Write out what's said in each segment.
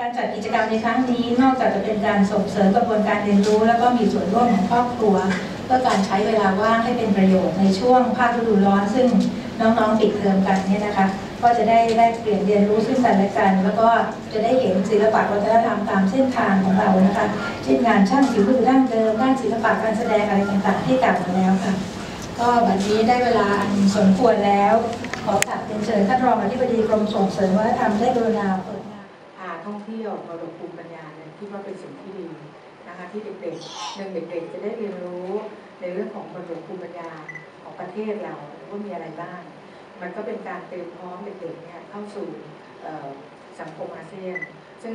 การจัดกิจกรรมในครั้งนี้นอกจากจะเป็นการส่งเสริมกระบวนการเรียนรู้ แล้วก็มีส่วนร่วมของครอบครัว เพื่อการใช้เวลาว่างให้เป็นประโยชน์ในช่วงภาคฤดูร้อน ซึ่งน้องๆปิดเทอมกันเนี่ยนะคะ ก็จะได้แลกเปลี่ยนเรียนรู้ซึ่งกันและกัน แล้วก็จะได้เห็นศิลปะวัฒนธรรมตามเส้นทางของเรานะคะเช่นงานช่างฝีมือดั้งเดิมด้านศิลปะการแสดงอะไรต่างๆที่กล่าวมาแล้วค่ะ ก็บัดนี้ได้เวลาอันสมควรแล้ว ขอกราบเรียนเชิญท่านรองอธิบดีกรมส่งเสริมวัฒนธรรมได้กรุณาเปิด ท่องเที่ยวมรดกภูมิปัญญาเนี่ยคิดว่าเป็นสิ่งที่ดีนะคะที่เด็กๆหนึ่งเด็กๆจะได้เรียนรู้ในเรื่องของมรดกภูมิปัญญาของประเทศเราว่ามีอะไรบ้าง มันก็เป็นการเตรียมพร้อมเด็กๆเนี่ยเข้าสู่สังคมอาเซียน ซึ่ง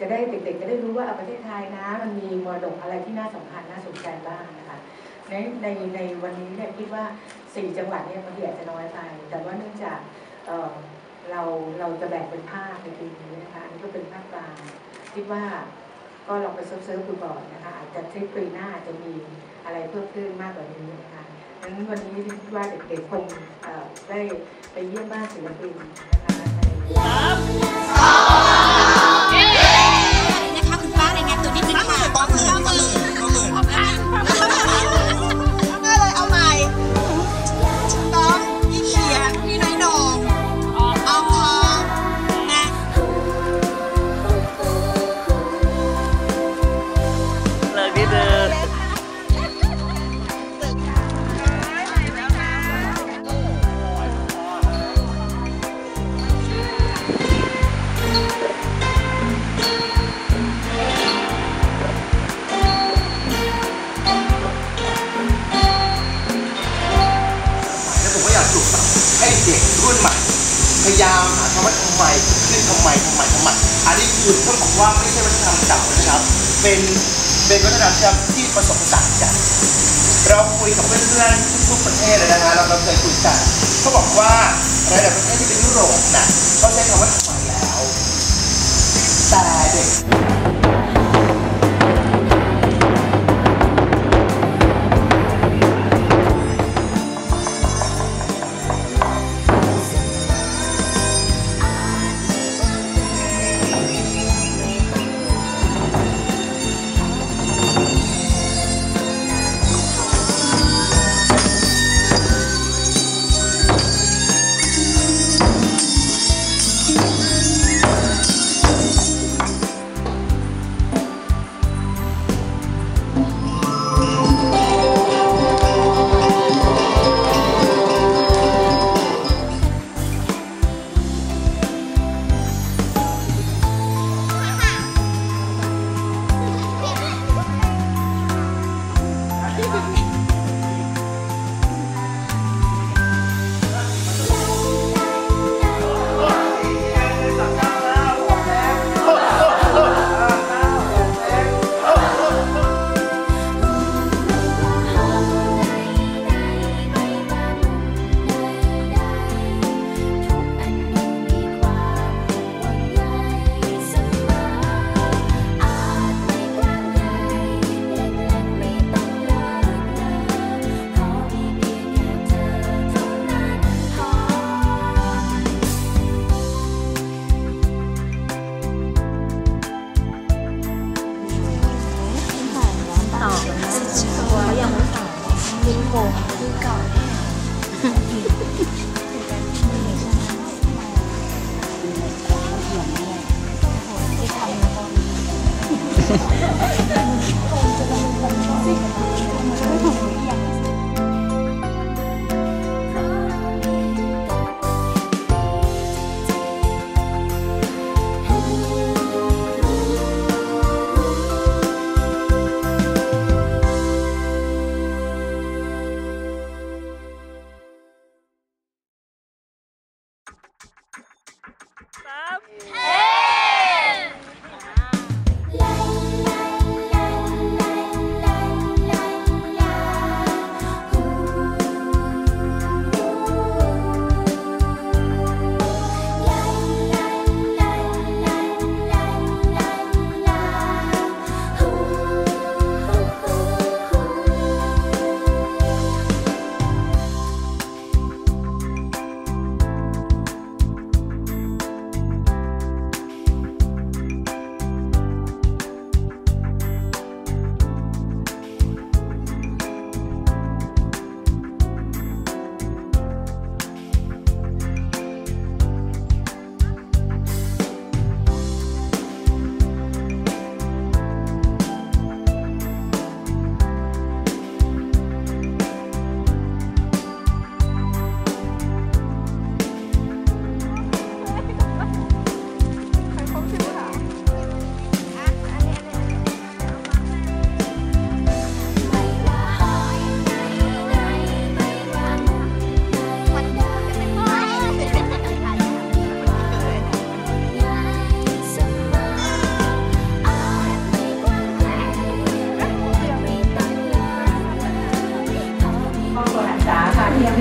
จะได้เด็กๆจะได้รู้ว่าอาประเทศไทยนะมันมีมรดกอะไรที่น่าสำคัญน่าสนใจบ้างนะคะในในในวันนี้เนี่ยคิดว่าสี่จังหวัดเนี่ยบางทีอาจจะน้อยไป แต่ว่าเนื่องจาก เราเราจะแบ่งเป็นภาคในปีนี้นะคะอันนี้ก็เป็นภาคกลางคิดว่าก็ลองไปเซิร์ฟๆดูก่อนนะคะอาจจะทริปปีหน้าจะมีอะไรเพิ่มขึ้นมากกว่านี้นะคะดังนั้นวันนี้คิดว่าเด็กๆคงได้ไปเยี่ยมบ้านศิลปินนะคะในนะคะ ไมคือทำไมทำไมทำไมอันนี้คือต้องบอกว่าไม่ใช่วัฒนธรรมเก่านะครับ เป็นเป็นวัฒนธรรมที่ผสมผสานกันเราคุยกับเพื่อนๆทุกประเทศเลยนะฮะเราเราเคยคุยกันเขาบอกว่าหลายประเทศที่เป็นยุโรปนะเขาใช้คำว่าทำไมแล้วแต่เด็ก ส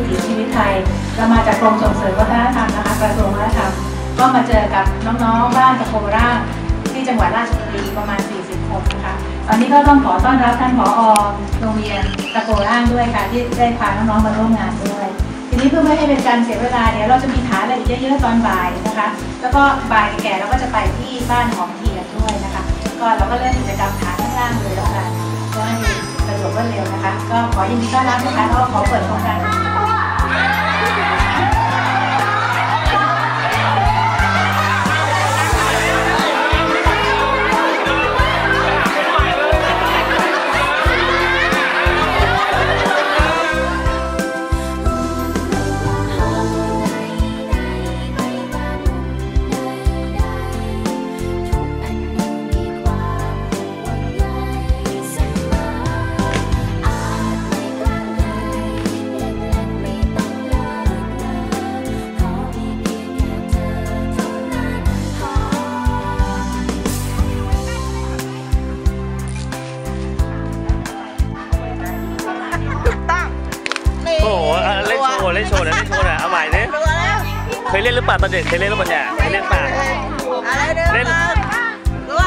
ถีชีวิตไทยเรามาจากกรมส่งเสริมวัฒนธรรมนะคะกระทรวงวัฒนธรรมก็มาเจอกับน้องๆบ้านตะโคราชที่จังหวัดราชบุรีประมาณ 40 คนนะคะตอนนี้ก็ต้องขอต้อนรับท่านผอโรงเรียนตะโกร่างด้วยค่ะ ที่ได้พาน้องๆมาร่วมงานด้วย ทีนี้เพื่อไม่ให้เป็นการเสียเวลาเดี๋ยวเราจะมีฐานละเอียดเยอะๆตอนบ่ายนะคะ แล้วก็บ่ายแก่เราก็จะไปที่บ้านของทีกัด้วยนะคะ ก็เราก็เริ่มกิจกรรมฐานข้างล่างเลยแล้วกันก็ให้สะดวกรวดเร็วนะคะ ก็ขอยินดีต้อนรับนะคะแล้วขอเปิดโครงการ โชว์เล่นโชว์หนะเล่นโชว์หนะเอาใหม่ดิรัวแล้วเคยเล่นหรือเปล่าตอนเด็กเคยเล่นหรือเปล่าเนี่ยเคยเล่นเปล่าอะไรเดินเล่นมารัว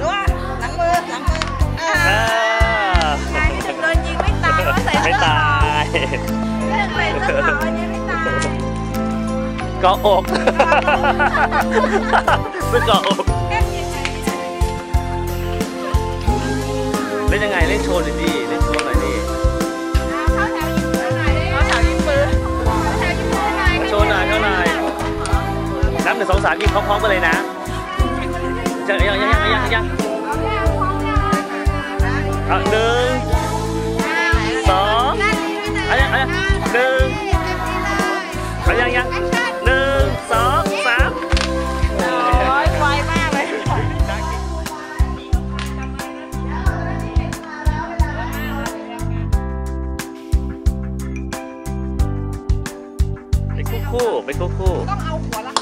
รัวหลังมือหลังมือเอเอออโดนยิงไม่ตายเพราะใส่ไม่เสื้อตายใส่เสื้อขาวอันนี้ไม่ตายเกาะอกเป็นเกาะอกเล่นยังไงเล่นโชว์หน่อยดิ หนึ่งสองสามยิงพร้อมๆกันเลยนะยังยังยังยังยังยังอะหนึ่งสองอะยังอะยังหนึ่งอะยังยังหนึ่งสองสามโอ้ยไวมากเลยไปคู่คู่ไปคู่คู่ต้องเอาหัวละ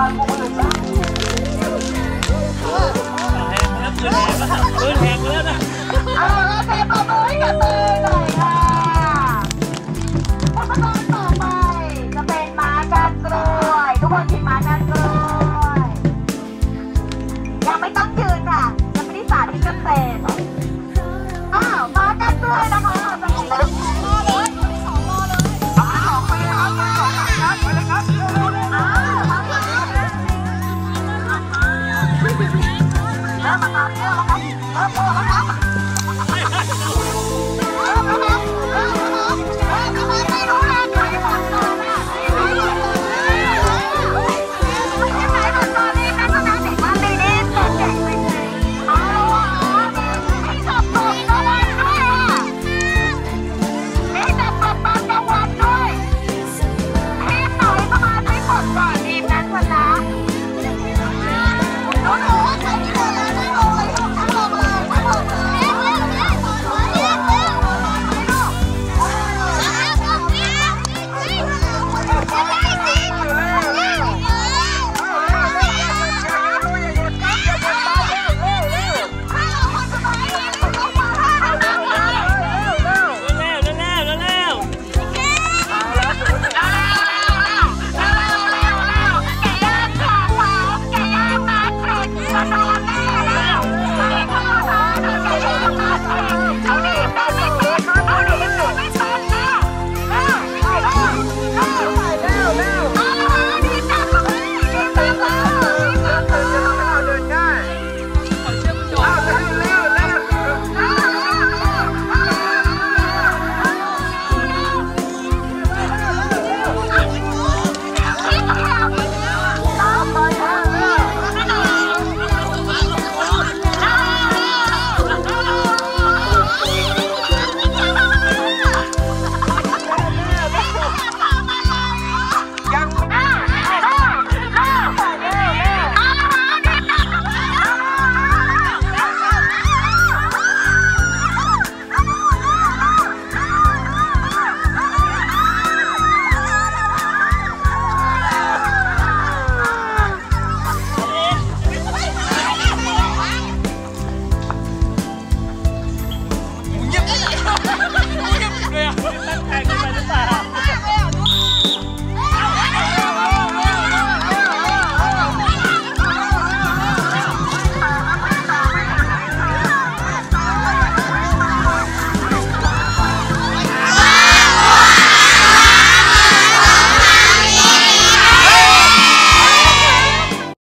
มันไม่อยากฟังคนอื่นบ้างปืนแหกแล้วนะเอาแล้วแพลงปรบมือให้กับเตยหน่อย